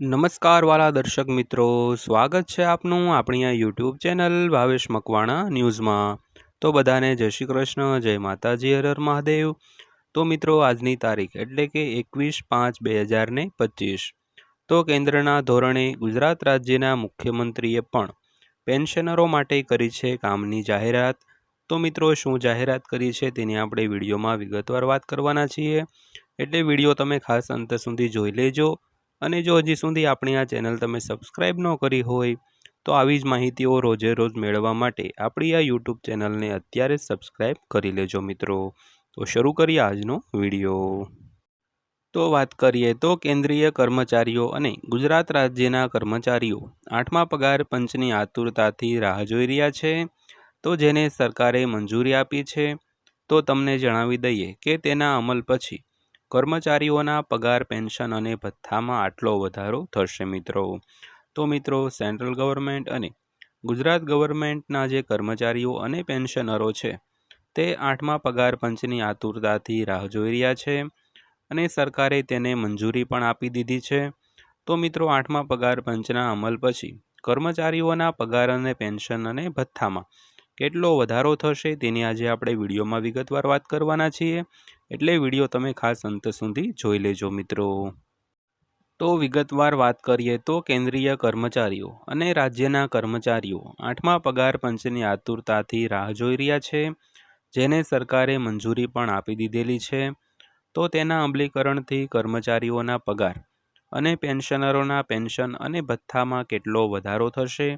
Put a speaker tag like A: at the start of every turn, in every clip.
A: નમસ્કાર વાલા દર્શક મિત્રો, સ્વાગત છે આપનું આપણી આ યુટ્યુબ ચેનલ ભાવેશ મકવાણા ન્યૂઝમાં. તો બધાને જય શ્રી કૃષ્ણ, જય માતાજી, હર હર મહાદેવ. તો મિત્રો, આજની તારીખ એટલે કે એકવીસ પાંચ બે હજાર ને પચીસ. તો કેન્દ્રના ધોરણે ગુજરાત રાજ્યના મુખ્યમંત્રીએ પણ પેન્શનરો માટે કરી છે કામની જાહેરાત. તો મિત્રો, શું જાહેરાત કરી છે તેની આપણે વિડીયોમાં વિગતવાર વાત કરવાના છીએ. એટલે વીડિયો તમે ખાસ અંત સુધી જોઈ લેજો. અને જો હજી સુધી આપણી આ ચેનલ તમે સબસ્ક્રાઈબ ન કરી હોય, તો આવી જ માહિતીઓ રોજે રોજ મેળવવા માટે આપણી આ યુટ્યુબ ચેનલને અત્યારે સબસ્ક્રાઈબ કરી લેજો મિત્રો. તો શરૂ કરીએ આજનો વીડિયો. તો વાત કરીએ તો કેન્દ્રીય કર્મચારીઓ અને ગુજરાત રાજ્યના કર્મચારીઓ આઠમા પગાર પંચની આતુરતાથી રાહ જોઈ રહ્યા છે. તો જેને સરકારે મંજૂરી આપી છે, તો તમને જણાવી દઈએ કે તેના અમલ પછી કર્મચારીઓના પગાર, પેન્શન અને ભથ્થામાં આટલો વધારો થશે મિત્રો. તો મિત્રો, સેન્ટ્રલ ગવર્મેન્ટ અને ગુજરાત ગવર્મેન્ટના જે કર્મચારીઓ અને પેન્શનરો છે, તે આઠમા પગાર પંચની આતુરતાથી રાહ જોઈ રહ્યા છે અને સરકારે તેને મંજૂરી પણ આપી દીધી છે. તો મિત્રો, આઠમા પગાર પંચના અમલ પછી કર્મચારીઓના પગાર અને પેન્શન અને ભથ્થામાં કેટલો વધારો થશે તેની આજે આપણે વિડીયોમાં વિગતવાર વાત કરવાના છીએ. એટલે વીડિયો તમે ખાસ અંત સુધી જોઈ લેજો મિત્રો. તો વિગતવાર વાત કરીએ તો કેન્દ્રીય કર્મચારીઓ અને રાજ્યના કર્મચારીઓ આઠમા પગાર પંચની આતુરતાથી રાહ જોઈ રહ્યા છે. જેને સરકારે મંજૂરી પણ આપી દીધેલી છે. તો તેના અમલીકરણથી કર્મચારીઓના પગાર અને પેન્શનરોના પેન્શન અને ભથ્થામાં કેટલો વધારો થશે?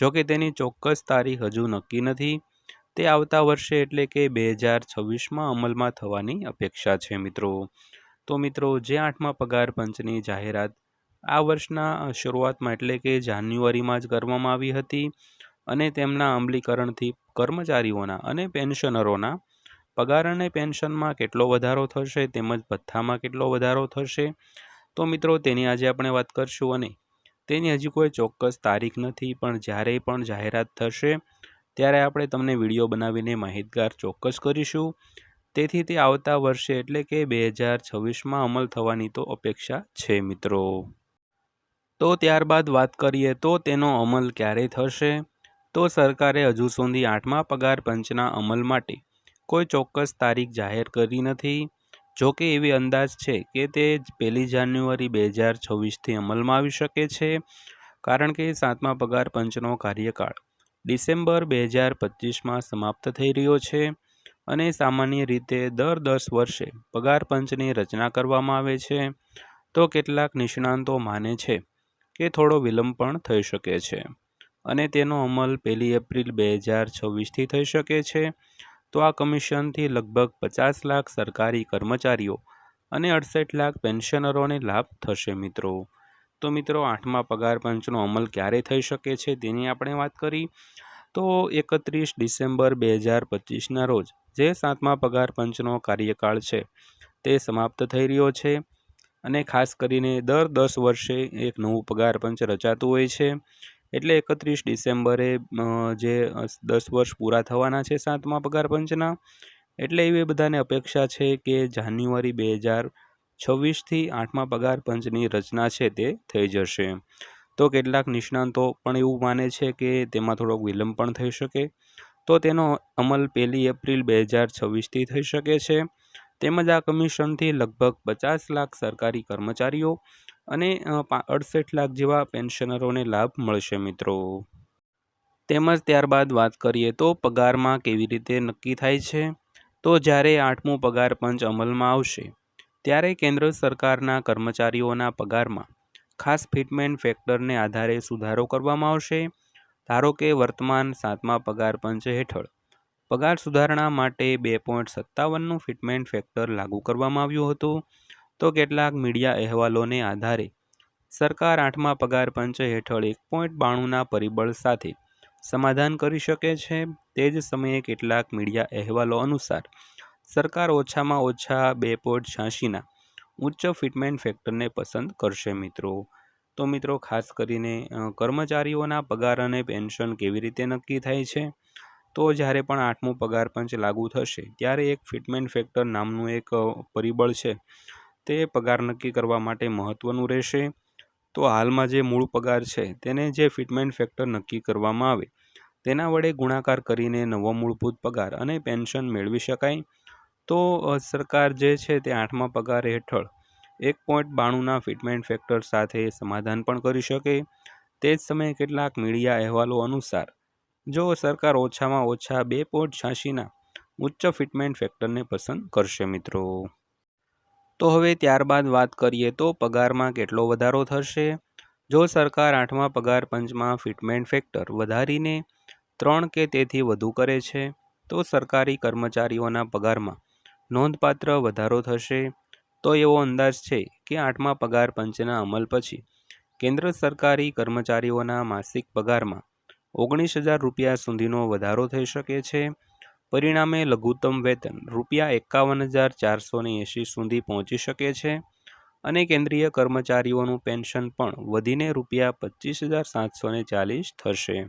A: જોકે તેની ચોક્કસ તારીખ હજુ નક્કી નથી, તે આવતા વર્ષે એટલે કે બે હજાર છવ્વીસમાં અમલમાં થવાની અપેક્ષા છે મિત્રો. તો મિત્રો, જે આઠમા પગાર પંચની જાહેરાત આ વર્ષના શરૂઆતમાં એટલે કે જાન્યુઆરીમાં જ કરવામાં આવી હતી અને તેમના અમલીકરણથી કર્મચારીઓના અને પેન્શનરોના પગાર અને પેન્શનમાં કેટલો વધારો થશે તેમજ ભથ્થામાં કેટલો વધારો થશે, તો મિત્રો તેની આજે આપણે વાત કરશું અને તેની હજી કોઈ ચોક્કસ તારીખ નથી, પણ જ્યારે પણ જાહેરાત થશે, ત્યારે આપણે તમને વીડિયો બનાવીને માહિતગાર ચોક્કસ કરીશું. તેથી તે આવતા વર્ષે એટલે કે બે હજાર છવ્વીસમાં અમલ થવાની તો અપેક્ષા છે મિત્રો. તો ત્યારબાદ વાત કરીએ તો તેનો અમલ ક્યારે થશે? તો સરકારે હજુ સુધી આઠમા પગાર પંચના અમલ માટે કોઈ ચોક્કસ તારીખ જાહેર કરી નથી. જો કે એવી અંદાજ છે કે તે પહેલી જાન્યુઆરી બે હજાર છવ્વીસથી અમલમાં આવી શકે છે, કારણ કે સાતમા પગાર પંચનો કાર્યકાળ ડિસેમ્બર બે હજાર પચીસમાં સમાપ્ત થઈ રહ્યો છે અને સામાન્ય રીતે દર દસ વર્ષે પગાર પંચની રચના કરવામાં આવે છે. તો કેટલાક નિષ્ણાંતો માને છે કે થોડો વિલંબ પણ થઈ શકે છે અને તેનો અમલ પહેલી એપ્રિલ બે હજાર છવ્વીસથી થઈ શકે છે તો આ કમિશનથી લગભગ પચાસ લાખ સરકારી કર્મચારીઓ અને અડસઠ લાખ પેન્શનરોને લાભ થશે મિત્રો. તો મિત્રો, આઠમા પગાર પંચનો અમલ ક્યારે થઈ શકે છે તેની આપણે વાત કરી. તો એકત્રીસ ડિસેમ્બર બે હજાર પચીસના રોજ જે સાતમા પગાર પંચનો કાર્યકાળ છે તે સમાપ્ત થઈ રહ્યો છે અને ખાસ કરીને દર દસ વર્ષે એક નવું પગાર પંચ રચાતું હોય છે. એટલે એકત્રીસ ડિસેમ્બરે જે દસ વર્ષ પૂરા થવાના છે સાતમા પગાર પંચના, એટલે એવી બધાને અપેક્ષા છે કે જાન્યુઆરી બે હજાર છવ્વીસથી આઠમા પગાર પંચની રચના છે તે થઈ જશે. તો કેટલાક નિષ્ણાંતો પણ એવું માને છે કે તેમાં થોડોક વિલંબ પણ થઈ શકે. તો તેનો અમલ પહેલી એપ્રિલ બે હજાર છવ્વીસથી થઈ શકે છે. તેમજ આ કમિશનથી લગભગ પચાસ લાખ સરકારી કર્મચારીઓ અને અડસઠ લાખ જેવા પેન્શનરોને લાભ મળશે મિત્રો. તેમજ ત્યારબાદ વાત કરીએ તો પગારમાં કેવી રીતે નક્કી થાય છે? તો જ્યારે આઠમું પગાર પંચ અમલમાં આવશે, ત્યારે કેન્દ્ર સરકારના કર્મચારીઓના પગારમાં ખાસ ફિટમેન્ટ ફેક્ટરને આધારે સુધારો કરવામાં આવશે. ધારો કે વર્તમાન સાતમા પગાર પંચ હેઠળ પગાર સુધારણા માટે બે પોઈન્ટ સત્તાવનનું ફિટમેન્ટ ફેક્ટર લાગુ કરવામાં આવ્યું હતું. તો કેટલાક મીડિયા અહેવાલોને આધારે સરકાર આઠમા પગાર પંચ હેઠળ એક પોઈન્ટ બાણુંના પરિબળ સાથે સમાધાન કરી શકે છે. તે જ સમયે કેટલાક મીડિયા અહેવાલો અનુસાર સરકાર ઓછામાં ઓછા બે પોઈન્ટ છ્યાસીના ઉચ્ચ ફિટમેન્ટ ફેક્ટરને પસંદ કરશે મિત્રો. તો મિત્રો, ખાસ કરીને કર્મચારીઓના પગાર અને પેન્શન કેવી રીતે નક્કી થાય છે? તો જ્યારે પણ આઠમું પગાર પંચ લાગુ થશે, ત્યારે એક ફિટમેન્ટ ફેક્ટર નામનું એક પરિબળ છે. તે પગાર નક્કી કરવા માટે મહત્ત્વનું રહેશે. તો હાલમાં જે મૂળ પગાર છે, તેને જે ફિટમેન્ટ ફેક્ટર નક્કી કરવામાં આવે, તેના વડે ગુણાકાર કરીને નવો મૂળભૂત પગાર અને પેન્શન મેળવી શકાય. તો સરકાર જે છે તે આઠમા પગાર હેઠળ એક પોઈન્ટ બાણુંના ફિટમેન્ટ ફેક્ટર સાથે સમાધાન પણ કરી શકે. તે જ સમયે કેટલાક મીડિયા અહેવાલો અનુસાર, જો સરકાર ઓછામાં ઓછા બે પોઈન્ટ છ્યાસીના ઉચ્ચ ફિટમેન્ટ ફેક્ટરને પસંદ કરશે મિત્રો. તો હવે ત્યારબાદ વાત કરીએ તો પગારમાં કેટલો વધારો થશે? જો સરકાર આઠમા પગાર પંચમાં ફિટમેન્ટ ફેક્ટર વધારીને ત્રણ કે તેથી વધુ કરે છે, તો સરકારી કર્મચારીઓના પગારમાં નોંધપાત્ર વધારો થશે. તો એવો અંદાજ છે કે આઠમા પગાર પંચના અમલ પછી કેન્દ્ર સરકારી કર્મચારીઓના માસિક પગારમાં ઓગણીસ હજાર રૂપિયા સુધીનો વધારો થઈ શકે છે. પરિણામે લઘુત્તમ વેતન રૂપિયા એકાવન હજાર ચારસો એંશી સુધી પહોંચી શકે છે અને કેન્દ્રીય કર્મચારીઓનું પેન્શન પણ વધીને રૂપિયા પચીસ હજાર સાતસો ચાલીસ થશે.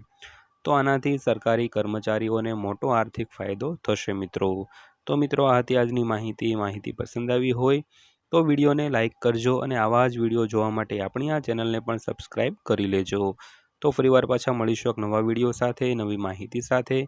A: તો આનાથી સરકારી કર્મચારીઓને મોટો આર્થિક ફાયદો થશે મિત્રો. તો મિત્રો, આ હતી આજની માહિતી. માહિતી પસંદ આવી હોય તો વિડીયોને લાઇક કરજો અને આવા જ વીડિયો જોવા માટે આપણી આ ચેનલને પણ સબસ્ક્રાઈબ કરી લેજો. તો ફરીવાર પાછા મળીશું એક નવા વીડિયો સાથે, નવી માહિતી સાથે.